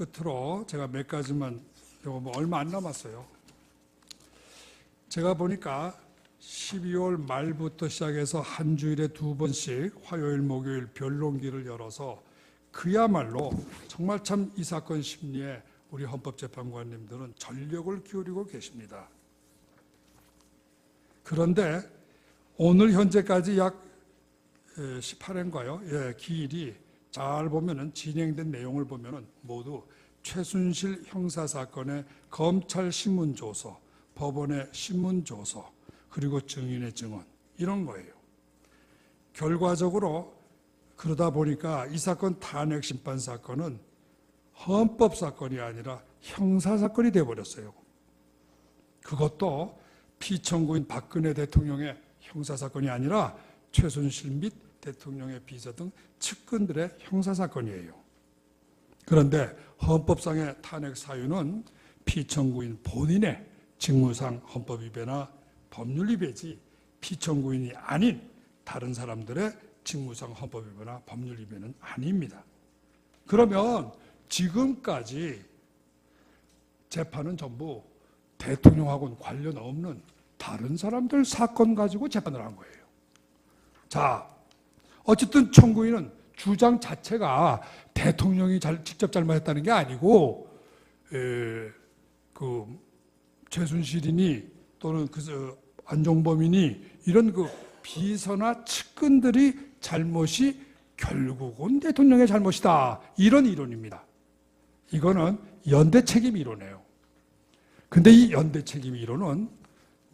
끝으로 제가 몇 가지만 요거 뭐 얼마 안 남았어요. 제가 보니까 12월 말부터 시작해서 한 주일에 두 번씩 화요일, 목요일 변론기를 열어서 그야말로 정말 참 이 사건 심리에 우리 헌법재판관님들은 전력을 기울이고 계십니다. 그런데 오늘 현재까지 약 18회인가요? 예, 기일이 잘 보면은 진행된 내용을 보면은 모두 최순실 형사 사건의 검찰 신문 조서, 법원의 신문 조서, 그리고 증인의 증언 이런 거예요. 결과적으로 그러다 보니까 이 사건 탄핵 심판 사건은 헌법 사건이 아니라 형사 사건이 돼 버렸어요. 그것도 피청구인 박근혜 대통령의 형사 사건이 아니라 최순실 및 대통령의 비서 등 측근들의 형사 사건이에요. 그런데 헌법상의 탄핵 사유는 피청구인 본인의 직무상 헌법 위배나 법률 위배지 피청구인이 아닌 다른 사람들의 직무상 헌법 위배나 법률 위배는 아닙니다. 그러면 지금까지 재판은 전부 대통령하고는 관련 없는 다른 사람들 사건 가지고 재판을 한 거예요. 자, 어쨌든 청구인은 주장 자체가 대통령이 잘, 직접 잘못했다는 게 아니고, 에, 그, 최순실이니 또는 그, 저, 안종범이니 이런 그 비서나 측근들이 잘못이 결국은 대통령의 잘못이다. 이런 이론입니다. 이거는 연대 책임 이론이에요. 근데 이 연대 책임 이론은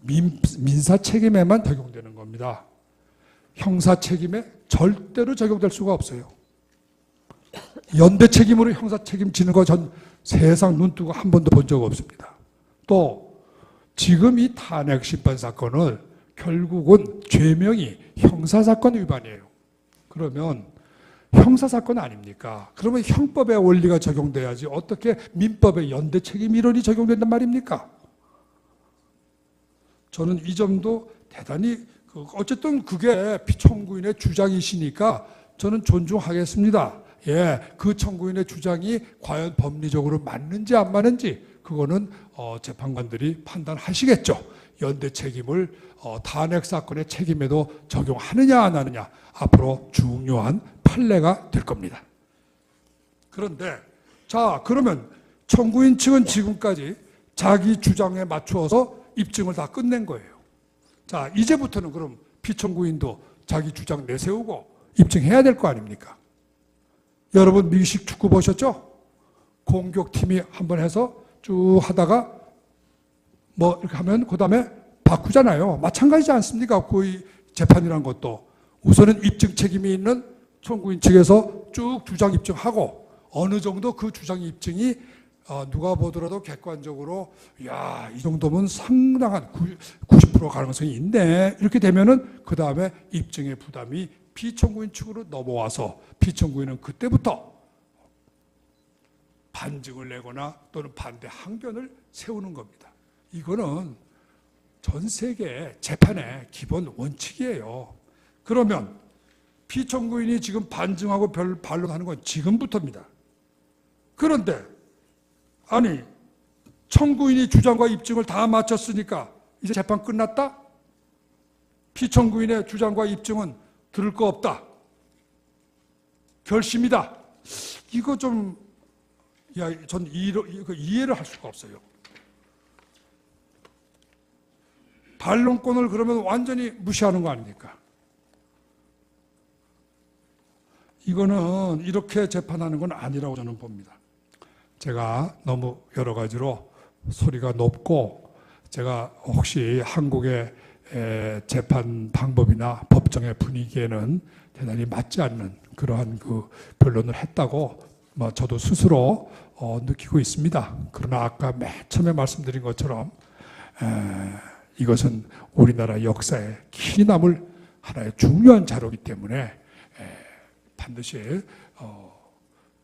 민, 민사 책임에만 적용되는 겁니다. 형사 책임에 절대로 적용될 수가 없어요. 연대 책임으로 형사 책임 지는 거 전 세상 눈 뜨고 한 번도 본 적 없습니다. 또 지금 이 탄핵 심판 사건을 결국은 죄명이 형사 사건 위반이에요. 그러면 형사 사건 아닙니까? 그러면 형법의 원리가 적용돼야지 어떻게 민법의 연대 책임 이론이 적용된단 말입니까? 저는 이 점도 대단히 그 어쨌든 그게 피청구인의 주장이시니까 저는 존중하겠습니다. 예, 그 청구인의 주장이 과연 법리적으로 맞는지 안 맞는지 그거는 어, 재판관들이 판단하시겠죠. 연대 책임을 어, 탄핵 사건의 책임에도 적용하느냐 안 하느냐 앞으로 중요한 판례가 될 겁니다. 그런데 자 그러면 청구인 측은 지금까지 자기 주장에 맞추어서 입증을 다 끝낸 거예요. 자 이제부터는 그럼 피청구인도 자기 주장 내세우고 입증해야 될 거 아닙니까? 여러분 미식 축구 보셨죠? 공격팀이 한번 해서 쭉 하다가 뭐 이렇게 하면 그 다음에 바꾸잖아요. 마찬가지지 않습니까? 그 재판이란 것도 우선은 입증 책임이 있는 청구인 측에서 쭉 주장 입증하고 어느 정도 그 주장 입증이 어, 누가 보더라도 객관적으로 야 이 정도면 상당한 90% 가능성이 있네 이렇게 되면은 그 다음에 입증의 부담이 피청구인 측으로 넘어와서 피청구인은 그때부터 반증을 내거나 또는 반대 항변을 세우는 겁니다. 이거는 전 세계 재판의 기본 원칙이에요. 그러면 피청구인이 지금 반증하고 별 반론하는 건 지금부터입니다. 그런데 아니 청구인이 주장과 입증을 다 마쳤으니까 이제 재판 끝났다? 피청구인의 주장과 입증은 들을 거 없다. 결심이다. 이거 좀, 야, 전 이해를 할 수가 없어요. 반론권을 그러면 완전히 무시하는 거 아닙니까? 이거는 이렇게 재판하는 건 아니라고 저는 봅니다. 제가 너무 여러 가지로 소리가 높고 제가 혹시 한국의 재판 방법이나 법정의 분위기에는 대단히 맞지 않는 그러한 그 변론을 했다고 뭐 저도 스스로 어 느끼고 있습니다. 그러나 아까 맨 처음에 말씀드린 것처럼 이것은 우리나라 역사에 기 남을 하나의 중요한 자료이기 때문에 반드시 어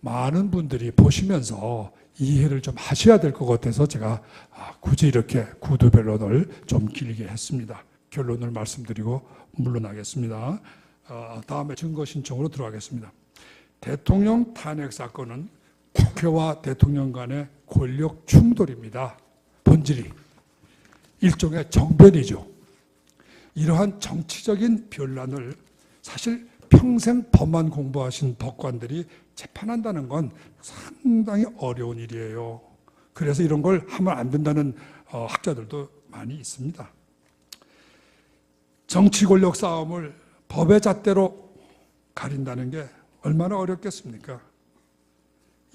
많은 분들이 보시면서 이해를 좀 하셔야 될 것 같아서 제가 아, 굳이 이렇게 구두 변론을 좀 길게 했습니다. 결론을 말씀드리고 물러나겠습니다. 어, 다음에 증거 신청으로 들어가겠습니다. 대통령 탄핵 사건은 국회와 대통령 간의 권력 충돌입니다. 본질이 일종의 정변이죠. 이러한 정치적인 변란을 사실 평생 법만 공부하신 법관들이 재판한다는 건 상당히 어려운 일이에요. 그래서 이런 걸 하면 안 된다는 어, 학자들도 많이 있습니다. 정치 권력 싸움을 법의 잣대로 가린다는 게 얼마나 어렵겠습니까?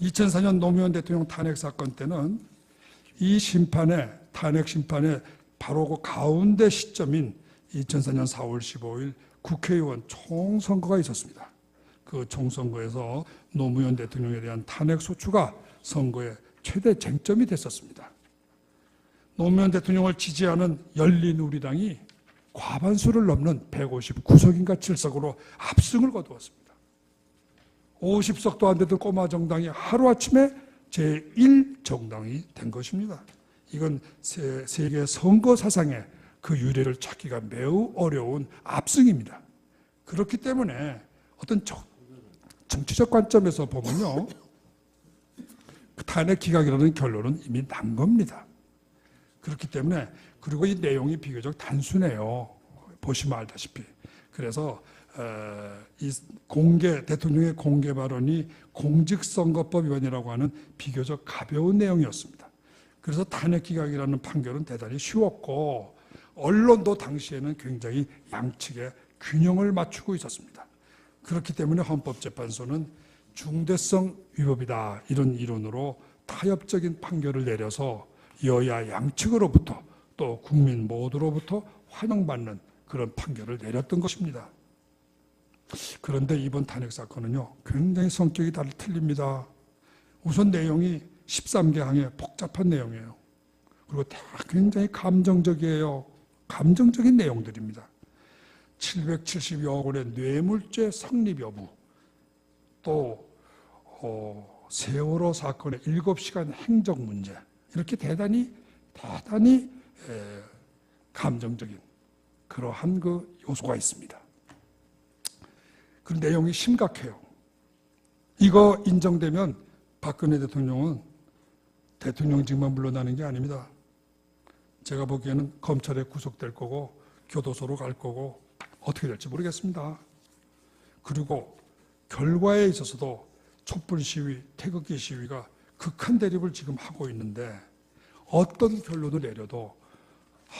2004년 노무현 대통령 탄핵 사건 때는 이 심판에 탄핵 심판에 바로 그 가운데 시점인 2004년 4월 15일 국회의원 총선거가 있었습니다. 그 총선거에서 노무현 대통령에 대한 탄핵 소추가 선거의 최대 쟁점이 됐었습니다. 노무현 대통령을 지지하는 열린우리당이 과반수를 넘는 159석인가 7석으로 압승을 거두었습니다. 50석도 안 되던 꼬마 정당이 하루아침에 제1정당이 된 것입니다. 이건 세, 세계 선거 사상의 그 유래를 찾기가 매우 어려운 압승입니다. 그렇기 때문에 어떤 정, 정치적 관점에서 보면요. 그 탄핵 기각이라는 결론은 이미 난 겁니다. 그렇기 때문에 그리고 이 내용이 비교적 단순해요. 보시면 알다시피. 그래서 어, 이 공개 대통령의 공개 발언이 공직선거법 위반이라고 하는 비교적 가벼운 내용이었습니다. 그래서 탄핵 기각이라는 판결은 대단히 쉬웠고 언론도 당시에는 굉장히 양측의 균형을 맞추고 있었습니다. 그렇기 때문에 헌법재판소는 중대성 위법이다 이런 이론으로 타협적인 판결을 내려서 여야 양측으로부터 또 국민 모두로부터 환영받는 그런 판결을 내렸던 것입니다. 그런데 이번 탄핵 사건은요, 굉장히 성격이 다 틀립니다. 우선 내용이 13개 항의 복잡한 내용이에요. 그리고 다 굉장히 감정적이에요. 감정적인 내용들입니다. 770여 원의 뇌물죄 성립 여부, 또 어, 세월호 사건의 7시간 행정 문제, 이렇게 대단히 대단히 에, 감정적인 그러한 그 요소가 있습니다. 그 내용이 심각해요. 이거 인정되면 박근혜 대통령은 대통령직만 물러나는 게 아닙니다. 제가 보기에는 검찰에 구속될 거고 교도소로 갈 거고 어떻게 될지 모르겠습니다. 그리고 결과에 있어서도 촛불 시위, 태극기 시위가 극한 대립을 지금 하고 있는데 어떤 결론을 내려도 하,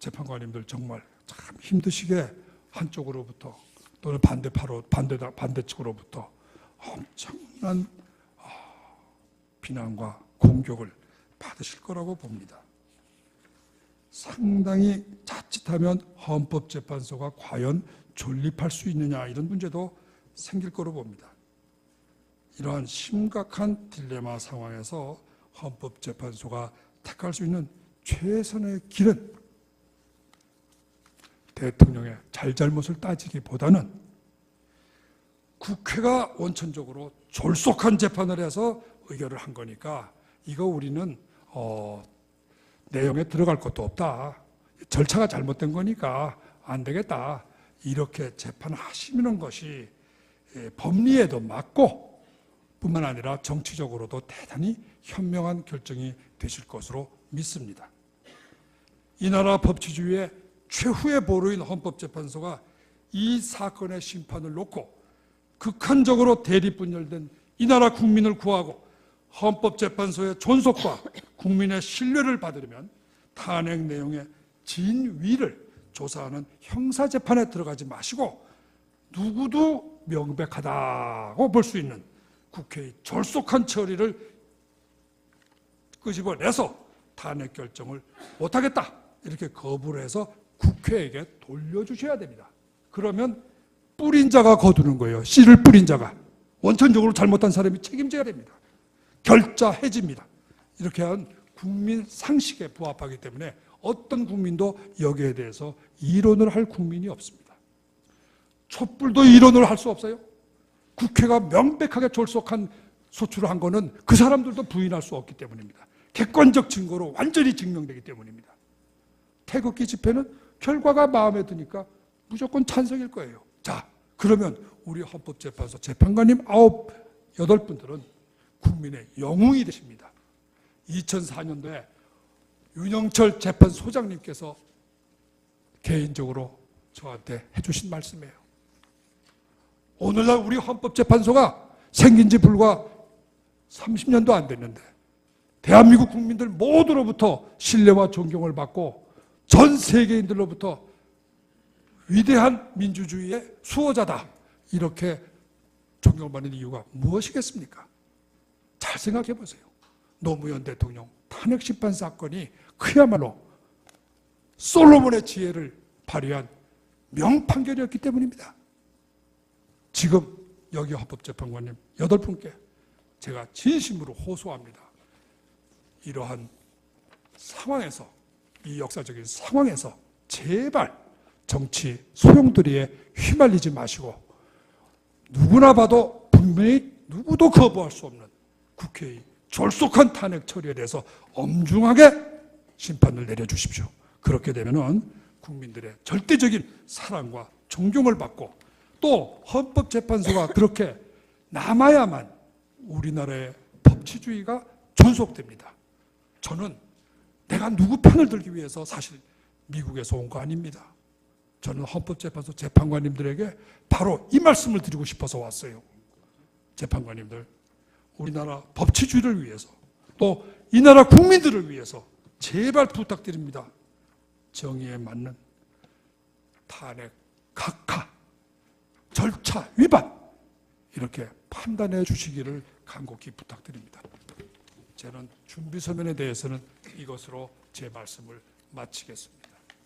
재판관님들 정말 참 힘드시게 한쪽으로부터 또는 반대파로 반대 반대 측으로부터 엄청난 아, 비난과 공격을 받으실 거라고 봅니다. 상당히 자칫하면 헌법재판소가 과연 존립할 수 있느냐 이런 문제도 생길 거로 봅니다. 이러한 심각한 딜레마 상황에서 헌법재판소가 택할 수 있는 최선의 길은 대통령의 잘잘못을 따지기보다는 국회가 원천적으로 졸속한 재판을 해서 의결을 한 거니까 이거 우리는 어, 내용에 들어갈 것도 없다. 절차가 잘못된 거니까 안 되겠다. 이렇게 재판하시는 것이 예, 법리에도 맞고 뿐만 아니라 정치적으로도 대단히 현명한 결정이 되실 것으로 믿습니다. 이 나라 법치주의의 최후의 보루인 헌법재판소가 이 사건의 심판을 놓고 극한적으로 대립 분열된 이 나라 국민을 구하고 헌법재판소의 존속과 국민의 신뢰를 받으려면 탄핵 내용의 진위를 조사하는 형사재판에 들어가지 마시고 누구도 명백하다고 볼 수 있는 국회의 졸속한 처리를 끄집어내서 탄핵 결정을 못하겠다 이렇게 거부를 해서 국회에게 돌려주셔야 됩니다. 그러면 뿌린 자가 거두는 거예요. 씨를 뿌린 자가 원천적으로 잘못한 사람이 책임져야 됩니다. 결자 해지입니다. 이렇게 한 국민 상식에 부합하기 때문에 어떤 국민도 여기에 대해서 이론을 할 국민이 없습니다. 촛불도 이론을 할 수 없어요. 국회가 명백하게 졸속한 소출을 한 거는 그 사람들도 부인할 수 없기 때문입니다. 객관적 증거로 완전히 증명되기 때문입니다. 태극기 집회는 결과가 마음에 드니까 무조건 찬성일 거예요. 자, 그러면 우리 헌법재판소 재판관님 아홉, 여덟 분들은 국민의 영웅이 되십니다. 2004년도에 윤영철 재판 소장님께서 개인적으로 저한테 해주신 말씀이에요. 오늘날 우리 헌법재판소가 생긴 지 불과 30년도 안 됐는데 대한민국 국민들 모두로부터 신뢰와 존경을 받고 전 세계인들로부터 위대한 민주주의의 수호자다. 이렇게 존경받는 이유가 무엇이겠습니까? 잘 생각해 보세요. 노무현 대통령 탄핵 심판 사건이 그야말로 솔로몬의 지혜를 발휘한 명판결이었기 때문입니다. 지금 여기 헌법재판관님 여덟 분께 제가 진심으로 호소합니다. 이러한 상황에서 이 역사적인 상황에서 제발 정치 소용돌이에 휘말리지 마시고 누구나 봐도 분명히 누구도 거부할 수 없는 국회의 졸속한 탄핵 처리에 대해서 엄중하게 심판을 내려주십시오. 그렇게 되면은 국민들의 절대적인 사랑과 존경을 받고 또 헌법재판소가 그렇게 남아야만 우리나라의 법치주의가 존속됩니다. 저는 내가 누구 편을 들기 위해서 사실 미국에서 온 거 아닙니다. 저는 헌법재판소 재판관님들에게 바로 이 말씀을 드리고 싶어서 왔어요. 재판관님들, 우리나라 법치주의를 위해서 또 이 나라 국민들을 위해서 제발 부탁드립니다. 정의에 맞는 탄핵, 각하, 절차 위반 이렇게 판단해 주시기를 간곡히 부탁드립니다. 저는 준비 서면에 대해서는 이것으로 제 말씀을 마치겠습니다.